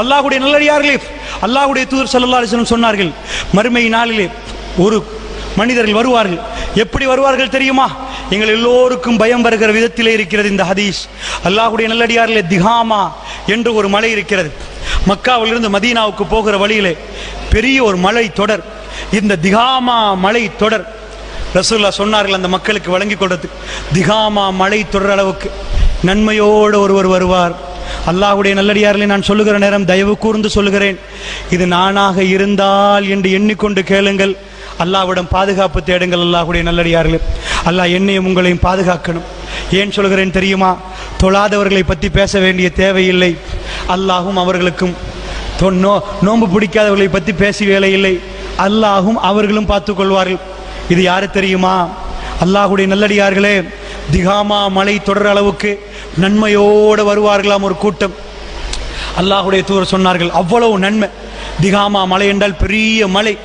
அல்லாஹுடைய நல்லடியார்களே அல்லாஹுடைய தூதர் ஸல்லல்லாஹு அலைஹி சொன்னார்கள் மறுமை நாளிலே ஒரு மனிதர்கள் வருவார்கள். எப்படி வருவார்கள் தெரியுமா? எங்கள் எல்லோருக்கும் பயம் வருகிற விதத்திலே இருக்கிறது இந்த ஹதீஸ். அல்லாஹுடைய நல்லடியாரிலே திகாமா என்று ஒரு மலை இருக்கிறது. மக்காவிலிருந்து மதீனாவுக்கு போகிற வழியிலே பெரிய ஒரு மலை தொடர். இந்த திகாமா மலை தொடர். ரசூல்லா சொன்னார்கள் அந்த மக்களுக்கு வழங்கி கொடுத்து திகாமா மலை தொடர் அளவுக்கு. நன்மையோடு ஒருவர் வருவார். அல்லாஹுடைய நல்லடியார்களை நான் சொல்லுகிற நேரம் தயவு கூர்ந்து சொல்லுகிறேன். இது நானாக இருந்தால் என்று எண்ணிக்கொண்டு கேளுங்கள். அல்லாஹ்விடம் பாதுகாப்பு தேடுங்கள் அல்லாஹுடைய நல்லடியார்களே. அல்லாஹ் என்னையும் உங்களையும் பாதுகாக்கணும். ஏன் சொல்கிறேன் தெரியுமா? தொழாதவர்களை பற்றி பேச வேண்டிய தேவையில்லை. அல்லாஹும் அவர்களுக்கும் நோ நோன்பு பிடிக்காதவர்களை பற்றி பேசி வேலை இல்லை அல்லாஹும் அவர்களும் பார்த்து கொள்வார்கள். இது யாரு தெரியுமா? அல்லாஹுடைய நல்லடியார்களே திகாமா மலை தொடர் அளவுக்கு நன்மையோடு வருவார்களாம் ஒரு கூட்டம். அல்லாஹுடைய தூர சொன்னார்கள் அவ்வளவு நன்மை. திகாமா மலை என்றால் பெரிய மலை.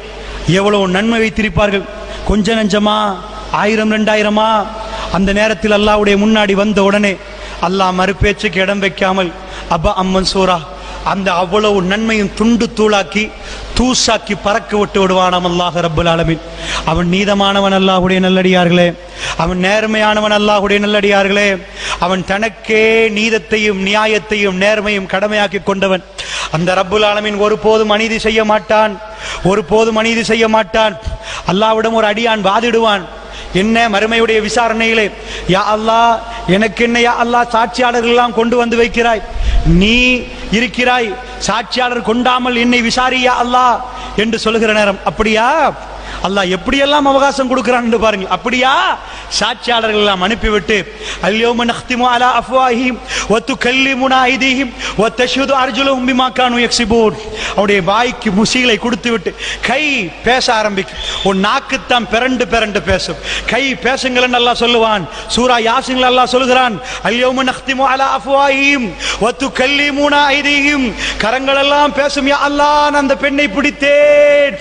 எவ்வளவு நன்மை வைத்திருப்பார்கள். கொஞ்ச நஞ்சமா? ஆயிரம் ரெண்டாயிரமா அந்த நேரத்தில் அல்லாஹுடைய முன்னாடி வந்த உடனே அல்லாஹ் மறுபேச்சுக்கு இடம் வைக்காமல் அப்பா அம்மன் சூரா. அந்த அவ்வளவு நன்மையும் துண்டு தூளாக்கி தூசாக்கி பறக்க விட்டு விடுவானாம் அல்லாஹ் ரப்புல் ஆலமின். அவன் நீதமானவன் அல்லாஹுடைய நல்லடியார்களே. அவன் நேர்மையானவன் அல்லாஹுடைய நல்லடியார்களே. அவன் தனக்கே நீதத்தையும் நியாயத்தையும் நேர்மையும் கடமையாக்கி கொண்டவன். அந்த ரப்புல் ஆலமீன் ஒருபோதும் அநீதி செய்ய மாட்டான். ஒருபோதும் அநீதி செய்ய மாட்டான். அல்லாவிடம் ஒரு அடியான் வாதிடுவான். என்ன மறுமையுடைய விசாரணையிலே யா அல்லாஹ் எனக்கு என்ன யா அல்லாஹ் சாட்சியாளர்கள் எல்லாம் கொண்டு வந்து வைக்கிறாய்? நீ இருக்கிறாய். சாட்சியாளர் கொண்டாமல் என்னை விசாரியா அல்லாஹ்? என்று சொல்லுகிற நேரம். அப்படியா? அல்லாஹ் எப்படியெல்லாம் அவகாசம் கொடுக்குறான்னு பாருங்க அப்படியா? சாட்சியாளர்கள் எல்லாம் அனுப்பிவிட்டு அல்யோம நஹ்திமு அலா அஃப்வாஹிம் ஒத்து கல்லி ஐதீஹிம் ஒத்தஷுது தஷ்ஹது அர்ஜுலுஹும் பிமா கானு யக்ஸிபூன் அவருடைய வாய்க்கு முசிகளை கொடுத்து விட்டு கை பேச ஆரம்பிக்கும். உன் நாக்குத்தான் பிறண்டு பிறண்டு பேசும். கை பேசுங்களன்னு அல்லாஹ் சொல்லுவான். சூரா யாசின்ல அல்லாஹ் சொல்லுகிறான் அல்யோம நஹ்திமு அலா அஃப்வாஹிம் ஒத்து கல்லி ஐதீஹிம். கரங்கள் எல்லாம் பேசும் யா அல்லாஹ் அந்த பெண்ணை பிடித்தேன்.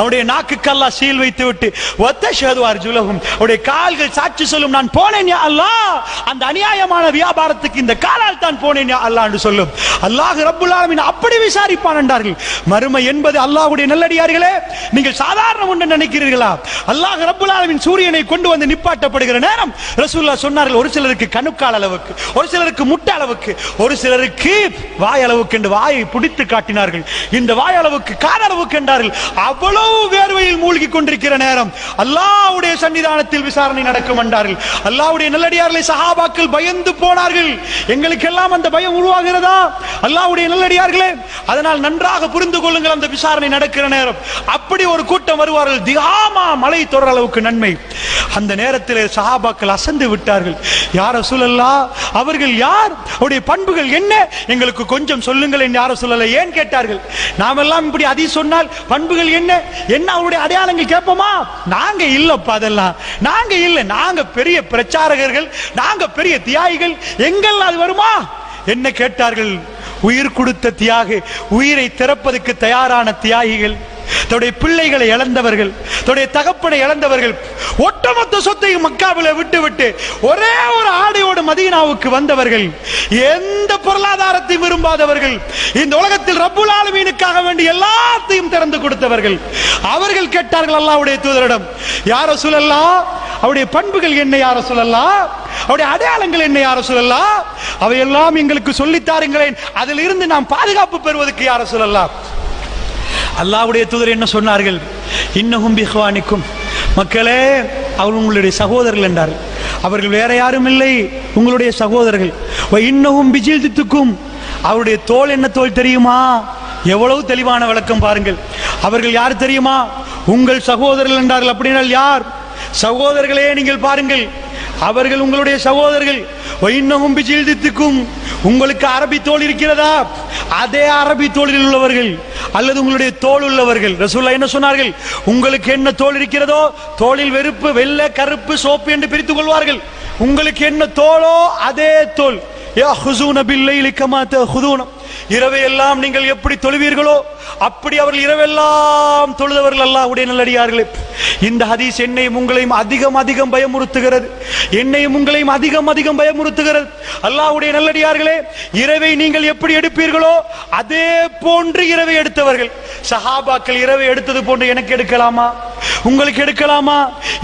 அவருடைய நாக்குக்கு அல்லாஹ் சீல் வைத்து விட்டு ஒத்தஷது அர்ஜுலகும் அவருடைய கால்கள் சாட்சி சொல்லும் நான் போனேன் யா அல்லாஹ். அந்த அநியாயமான வியாபாரத்துக்கு இந்த காலால் தான் போனேன் யா அல்லாஹ் என்று சொல்லும். அல்லாஹ் ரப்புல் அப்படி விசாரிப்பான் என்றார்கள். மறுமை என்பது அல்லாஹ்வுடைய நல்லடியார்களே நீங்கள் சாதாரண ஒன்று நினைக்கிறீர்களா? அல்லாஹ் ரப்புல் சூரியனை கொண்டு வந்து நிப்பாட்டப்படுகிற நேரம் ரசூல்லா சொன்னார்கள் ஒரு சிலருக்கு கணுக்கால் அளவுக்கு ஒரு சிலருக்கு முட்டை அளவுக்கு ஒரு சிலருக்கு வாய் அளவுக்கு என்று வாயை பிடித்து காட்டினார்கள். இந்த வாய் அளவுக்கு கால் அளவுக்கு என்றார்கள். அவ்வளவு வேர்வையில் மூழ்கி கொண்டிருக்கிற நேரம்? அல்லாஹ்வுடைய சன்னிதானத்தில் விசாரணை நடக்கும் என்றார்கள். அல்லாவுடைய நல்லடியார்களை சஹாபாக்கள் பயந்து போனார்கள். எங்களுக்கெல்லாம் அந்த பயம் உருவாகிறதா? அல்லாஹ்வுடைய நல்லடியார்களே அதனால் நன்றாக புரிந்து கொள்ளுங்கள் அந்த விசாரணை நடக்கிற நேரம். அப்படி ஒரு கூட்டம் வருவார்கள். திகாமா மலை தொடர் அளவுக்கு நன்மை. அந்த நேரத்தில் சஹாபாக்கள் அசந்து விட்டார்கள். யார சூழல்லா அவர்கள் யார்? அவருடைய பண்புகள் என்ன? எங்களுக்கு கொஞ்சம் சொல்லுங்கள் என்று யார சொல்லல ஏன் கேட்டார்கள். நாமெல்லாம் இப்படி அதி சொன்னால் பண்புகள் என்ன? என்ன அவருடைய அடையாளங்கள் கேட்போமா? நாங்க இல்லப்பா அதெல்லாம். நாங்க இல்ல. நாங்க பெரிய பிரச்சாரகர்கள். நாங்க பெரிய தியாகிகள். எங்கெல்லாம் அது வருமா? என்ன கேட்டார்கள். உயிர் கொடுத்த தியாகி உயிரை திறப்பதற்கு தயாரான தியாகிகள். தன்னுடைய பிள்ளைகளை இழந்தவர்கள். தன்னுடைய தகப்பனை இழந்தவர்கள். ஒட்டுமொத்த சொத்தையும் மக்காவில் விட்டு விட்டு ஒரே ஒரு ஆடையோடு மதீனாவுக்கு வந்தவர்கள் எந்த பொருளாதாரத்தையும் விரும்பாதவர்கள் இந்த உலகத்தில் ரப்புல் ஆலமீனுக்காக வேண்டி எல்லாத்தையும் திறந்து கொடுத்தவர்கள். அவர்கள் கேட்டார்கள் அல்லாவுடைய தூதரிடம் யார சொல்லலாம் அவருடைய பண்புகள் என்ன யார சொல்லலாம் அவருடைய அடையாளங்கள் என்ன யார சொல்லலாம் அவையெல்லாம் எங்களுக்கு சொல்லித் தாருங்களேன். அதில் இருந்து நாம் பாதுகாப்பு பெறுவதற்கு யார சொல்லலாம் அல்லாவுடைய தூதர் என்ன சொன்னார்கள்? இன்னஹும் பிஹ்வானிக்கும். மக்களே அவர் உங்களுடைய சகோதரர்கள் என்றார்கள். அவர்கள் வேற யாரும் இல்லை உங்களுடைய சகோதரர்கள். இன்னமும் இன்னஹும் பிஜில்தித்துக்கும் அவருடைய தோல் என்ன தோல் தெரியுமா? எவ்வளவு தெளிவான விளக்கம் பாருங்கள். அவர்கள் யார் தெரியுமா? உங்கள் சகோதரர்கள் என்றார்கள் அப்படின்னால் யார்? சகோதரர்களே நீங்கள் பாருங்கள். அவர்கள் உங்களுடைய சகோதரர்கள். வைன்னகும் பிஜில்தித்துக்கும் உங்களுக்கு அரபி தோல் இருக்கிறதா? அதே அரபி தோளில் உள்ளவர்கள் அல்லது உங்களுடைய தோல் உள்ளவர்கள். ரசூல்லா என்ன சொன்னார்கள்? உங்களுக்கு என்ன தோல் இருக்கிறதோ தோளில் வெறுப்பு வெள்ளை கருப்பு சோப்பு என்று பிரித்துக் கொள்வார்கள். உங்களுக்கு என்ன தோலோ அதே தோல். யா ஹுசூன பில்லைலி கமா ஹுதூனம் இரவையெல்லாம் நீங்கள் எப்படி தொழுவீர்களோ அப்படி அவர்கள் இரவெல்லாம் தொழுதவர்கள் அல்லாஹ்வுடைய நல்லடியார்களே. இந்த ஹதீஸ் என்னையும் உங்களையும் அதிகம் அதிகம் பயமுறுத்துகிறது. என்னையும் உங்களையும் அதிகம் அதிகம் பயமுறுத்துகிறது. அல்லாஹ்வுடைய நல்லடியார்களே இரவை நீங்கள் எப்படி எடுப்பீர்களோ அதே போன்று இரவை எடுத்தவர்கள். சஹாபாக்கள் இரவை எடுத்தது போன்று எனக்கு எடுக்கலாமா? உங்களுக்கு எடுக்கலாமா?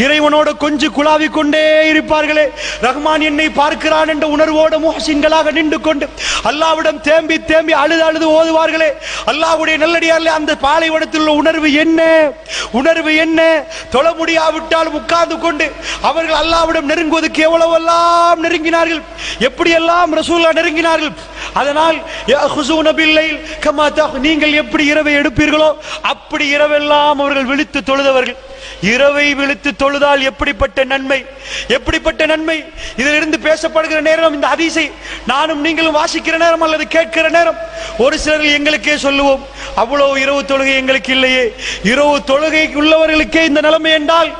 இறைவனோட கொஞ்சம் குழாவி கொண்டே இருப்பார்களே. ரஹ்மான் என்னை பார்க்கிறான் என்ற உணர்வோடு முஹசின்களாக நின்று கொண்டு அல்லாவிடம் தேம்பி தேம்பி அழுது அழுது ஓதுவார்களே. அல்லாஹ்வுடைய நல்லடியார்களே அந்த பாலைவனத்தில் உள்ள உணர்வு என்ன? உணர்வு என்ன? தொழ முடியாவிட்டால் உட்கார்ந்து கொண்டு அவர்கள் அல்லாவிடம் நெருங்குவதற்கு எவ்வளவெல்லாம் நெருங்கினார்கள்? எப்படியெல்லாம் ரசூல்லா நெருங்கினார்கள்? அதனால் யஹ்ஸூன நீங்கள் எப்படி இரவை எடுப்பீர்களோ அப்படி இரவெல்லாம் அவர்கள் விழித்து தொழுதவர்கள். இரவை விழித்து தொழுதால் எப்படிப்பட்ட நன்மை? எப்படிப்பட்ட நன்மை? இதிலிருந்து பேசப்படுகிற நேரம் இந்த ஹதீஸை நானும் நீங்களும் வாசிக்கிற நேரம் அல்லது கேட்கிற நேரம். ஒரு சிலர் எங்களுக்கே சொல்லுவோம் அவ்வளவு இரவு தொழுகை எங்களுக்கு இல்லையே. இரவு தொழுகை உள்ளவர்களுக்கே இந்த நிலைமை என்றால்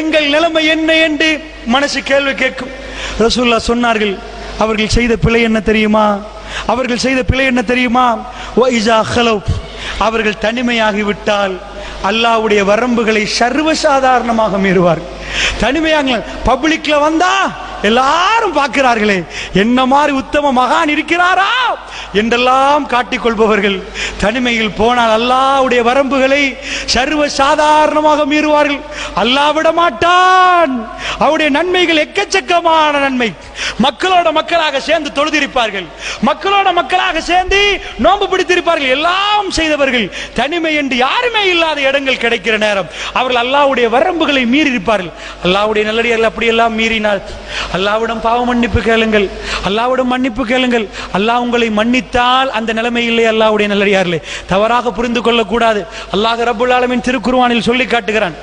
எங்கள் நிலைமை என்ன என்று மனசு கேள்வி கேட்கும். ரசூல்லா சொன்னார்கள் அவர்கள் செய்த பிழை என்ன தெரியுமா? அவர்கள் செய்த பிழை என்ன தெரியுமா? அவர்கள் தனிமையாகிவிட்டால் அல்லாவுடைய வரம்புகளை சர்வசாதாரணமாக மீறுவார் தனிமையாக பப்ளிக்ல வந்தா எல்லாரும் பார்க்கிறார்களே என்ன மாதிரி உத்தம மகான் இருக்கிறாரா என்றெல்லாம் காட்டிக் கொள்பவர்கள் தனிமையில் போனால் அல்லாவுடைய வரம்புகளை சர்வ சாதாரணமாக மீறுவார்கள். அல்லாஹ் விட மாட்டான் அவருடைய நன்மைகள் எக்கச்சக்கமான நன்மை. மக்களோட மக்களாக சேர்ந்து தொழுதிருப்பார்கள். மக்களோட மக்களாக சேர்ந்து நோன்பு பிடித்திருப்பார்கள். எல்லாம் செய்தவர்கள் தனிமை என்று யாருமே இல்லாத இடங்கள் கிடைக்கிற நேரம். அவர்கள் அல்லாவுடைய வரம்புகளை மீறி இருப்பார்கள் அல்லாவுடைய நல்லடியார்கள் அப்படியெல்லாம் மீறினால் அல்லாவிடம் பாவ மன்னிப்பு கேளுங்கள். அல்லாவிடம் மன்னிப்பு கேளுங்கள். அல்லாஹ் உங்களை மன்னித்தால் அந்த நிலைமை இல்லை அல்லாஹ்வுடைய நல்லடியார்களே. தவறாக புரிந்து கொள்ளக்கூடாது. அல்லாஹ் ரபுல் ஆலமீன் திருக்குருவானில் சொல்லி காட்டுகிறான்.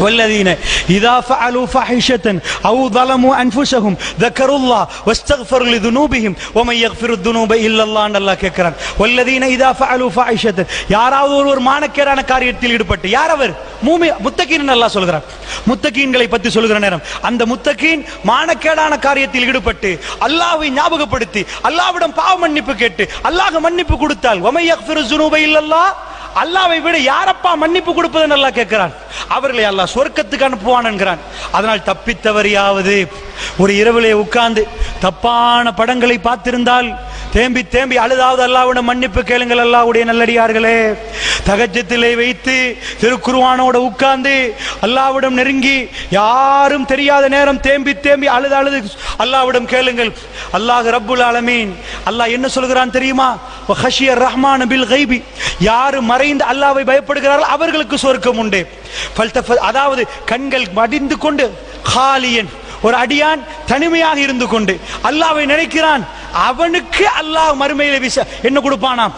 والذين إذا فعلوا فاحشة أو ظلموا أنفسهم ذكروا الله واستغفروا لذنوبهم ومن يغفر الذنوب إلا الله என்று அல்லாஹ் கேட்கிறான் والذين إذا فعلوا فاحشة யாராவது ஒருவர் மானக்கேடான காரியத்தில் ஈடுபட்டு யார் அவர் மூமி முத்தகீன் அல்லாஹ் சொல்கிறார் முத்தகீன்களை பற்றி சொல்கிற நேரம் அந்த முத்தகீன் மானக்கேடான காரியத்தில் ஈடுபட்டு அல்லாஹ்வை ஞாபகப்படுத்தி அல்லாஹ்விடம் பாவ மன்னிப்பு கேட்டு அல்லாஹ் மன்னிப்பு கொடுத்தால் ومن يغفر الذنوب إلا الله அல்லாவை விட யாரப்பா மன்னிப்பு கொடுப்பது நல்லா கேட்கிறான். அவர்களை அல்லாஹ் சொர்க்கத்துக்கு அனுப்புவான் என்கிறான். அதனால் தப்பித்தவரையாவது ஒரு இரவிலே உட்கார்ந்து தப்பான படங்களை பார்த்திருந்தால் தேம்பி தேம்பி அழுதாவது அல்லாவிடம் மன்னிப்பு கேளுங்கள் அல்லாவுடைய நல்லடியார்களே. தகஜத்திலே வைத்து திருக்குருவானோட உட்கார்ந்து அல்லாவிடம் நெருங்கி யாரும் தெரியாத நேரம் தேம்பி தேம்பி அழுது அழுது அல்லாவிடம் கேளுங்கள். அல்லாஹ் ரப்புல் அலமீன் அல்லாஹ் என்ன சொல்கிறான் தெரியுமா? ஹஷியர் ரஹ்மான் பில் கைபி. யாரு மறைந்து அல்லாவை பயப்படுகிறார்கள் அவர்களுக்கு சொர்க்கம் உண்டு. அதாவது கண்கள் மடிந்து கொண்டு ஹாலியன் ஒரு அடியான் தனிமையாக இருந்து கொண்டு அல்லாவை நினைக்கிறான் அவனுக்கு அல்லாஹ் மறுமையில விச என்ன கொடுப்பானாம்?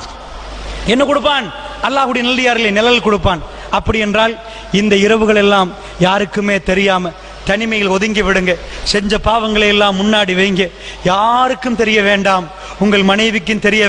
என்ன கொடுப்பான்? அல்லாஹுடைய நல்லியாரிலே நிழல் கொடுப்பான். அப்படி என்றால் இந்த இரவுகள் எல்லாம் யாருக்குமே தெரியாம தனிமையில் ஒதுங்கி விடுங்க. செஞ்ச பாவங்களை எல்லாம் முன்னாடி வைங்க. யாருக்கும் தெரிய வேண்டாம். உங்கள் மனைவிக்கும் தெரிய